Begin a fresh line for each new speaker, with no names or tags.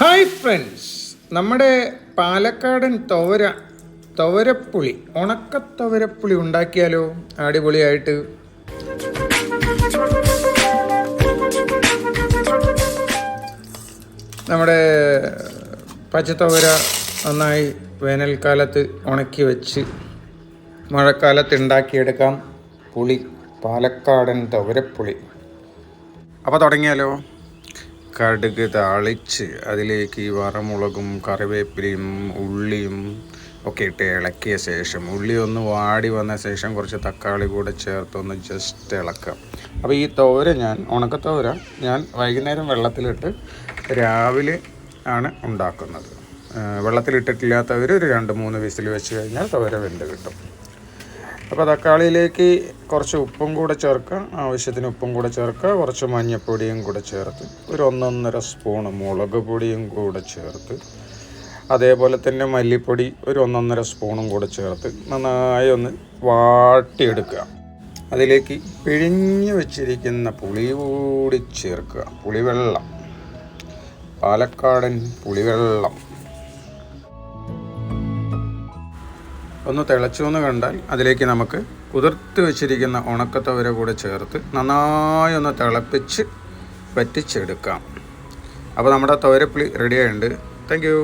Hi friends നമ്മുടെ പാലക്കാടൻ തോര തോരപ്പുളി ഉണക്ക തോരപ്പുളി ഉണ്ടാക്കിയാലോ? അടിപൊളിയായിട്ട്. നമ്മുടെ പച്ചത്തോര നന്നായി വേനൽക്കാലത്ത് ഉണക്കി വെച്ച് മഴക്കാലത്ത് ഉണ്ടാക്കിയെടുക്കാം. പുളി പാലക്കാടൻ തോരപ്പുളി. അപ്പോൾ തുടങ്ങിയാലോ? കടുക് താളിച്ച് അതിലേക്ക് ഈ വറമുളകും കറിവേപ്പിലയും ഉള്ളിയും ഒക്കെ ഇട്ട് ഇളക്കിയ ശേഷം ഉള്ളി ഒന്ന് വാടി വന്ന ശേഷം കുറച്ച് തക്കാളി കൂടെ ചേർത്തൊന്ന് ജസ്റ്റ് ഇളക്കാം. അപ്പോൾ ഈ തോര ഞാൻ ഉണക്കത്തോര ഞാൻ വൈകുന്നേരം വെള്ളത്തിലിട്ട് രാവിലെ ആണ് ഉണ്ടാക്കുന്നത്. വെള്ളത്തിലിട്ടിട്ടില്ലാത്തവർ ഒരു രണ്ട് മൂന്ന് വിസിൽ വെച്ച് കഴിഞ്ഞാൽ തോര വെന്ത് കിട്ടും. അപ്പോൾ തക്കാളിയിലേക്ക് കുറച്ച് ഉപ്പും കൂടെ ചേർക്കുക. ആവശ്യത്തിന് ഉപ്പും കൂടെ ചേർക്കുക. കുറച്ച് മഞ്ഞൾപ്പൊടിയും കൂടെ ചേർത്ത് ഒരു ഒന്നൊന്നര സ്പൂണ് മുളക് പൊടിയും കൂടെ ചേർത്ത് അതേപോലെ തന്നെ മല്ലിപ്പൊടി ഒരു ഒന്നൊന്നര സ്പൂണും കൂടെ ചേർത്ത് നന്നായി ഒന്ന് വാട്ടിയെടുക്കുക. അതിലേക്ക് പിഴിഞ്ഞു വെച്ചിരിക്കുന്ന പുളി കൂടി ചേർക്കുക. പുളിവെള്ളം. പാലക്കാടൻ പുളിവെള്ളം. ഒന്ന് തിളച്ചുവെന്ന് കണ്ടാൽ അതിലേക്ക് നമുക്ക് കുതിർത്ത് വെച്ചിരിക്കുന്ന ഉണക്കത്തവര കൂടെ ചേർത്ത് നന്നായി ഒന്ന് തിളപ്പിച്ച് വറ്റിച്ചെടുക്കാം. അപ്പോൾ നമ്മുടെ തവരപ്പുളി റെഡി ആയിട്ടുണ്ട്. Thank you